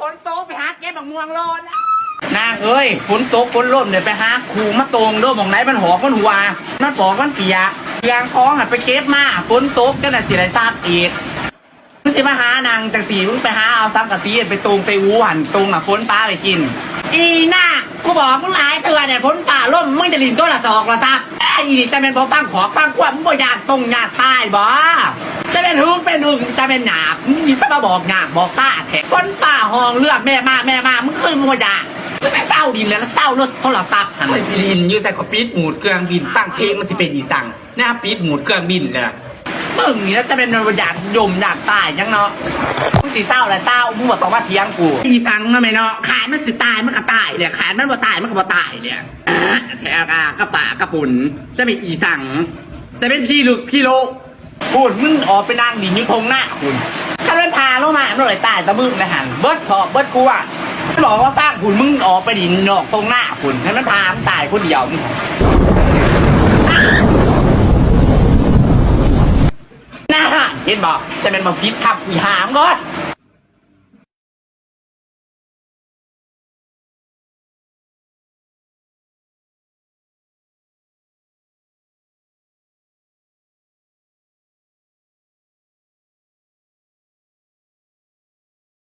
ฝนตกไปหาเก็บบักม่วงโลนนางเอ้ยฝนตกฝนร่มเดี๋ยวไปหาครูมาตรงเด้อหมองไหนมันหอกมันหัวมันปอกมันเปียกเรียงคล้องหันไปเก็บมาฝนตกก็น่ะสิไรทราบอีกมึงสิมาหานางจากสีมึงไปหาเอาซ้ำกับสีไปตรงไปอูหันตรงอะฝนป้าไปกิน อีน่ากูบอกมึงหลายเตือนเนี่ยฝนป่าล่มมึงจะลินตัวละสอกละซับไอ้นี่จะเป็นพอฟังขอฟังความมึงบ่อยากตรงอยากตายบ่จะเป็นหึงเป็นหึงจะเป็นหยาบมึงมีสมาบอกหยาบบอกตาแท้นป่าห้องเลือกแม่มาแม่มามึงเคยมึงบ่อยากมึงใส่เศร้าดินแล้วเศร้ารถโทรศัพท์หันไปสิลินอยู่ใส่กระปิดหมูดเครื่องบินตั้งเพลงมันสิเป็นอีสั่งหน้าปิดหมูดเครื่องบินเนี่ย มึงนี่แล้วจะเป็นบ่อยากยมอยากตายจังเนาะมึงสีเศร้าและเศร้ามึงบอกต้องว่าเทียงกูอีสังนะไหมเนาะขายมันสิตายมันก็ตายเนี่ยขายมันบ่ตายมันก็บ่ตายเนี่ยอะแทกากระฝากระปุ่นจะเป็นอีสัง จะเป็นพี่ลึกพี่โลพูดมึงออกไปนั่งดินอยุทงหน้าคุณถ้าเล่นพาลงมามันเลยตายตะมึงนะหันเบิดขอบเบิดกูอะบอกว่าฟางคุณมึงออกไปดินนอกตรงหน้าคุณให้มันพามันตายคนเดียวมึงน่า เห็นบอกจะเป็นมาพิษทับอีหามรถ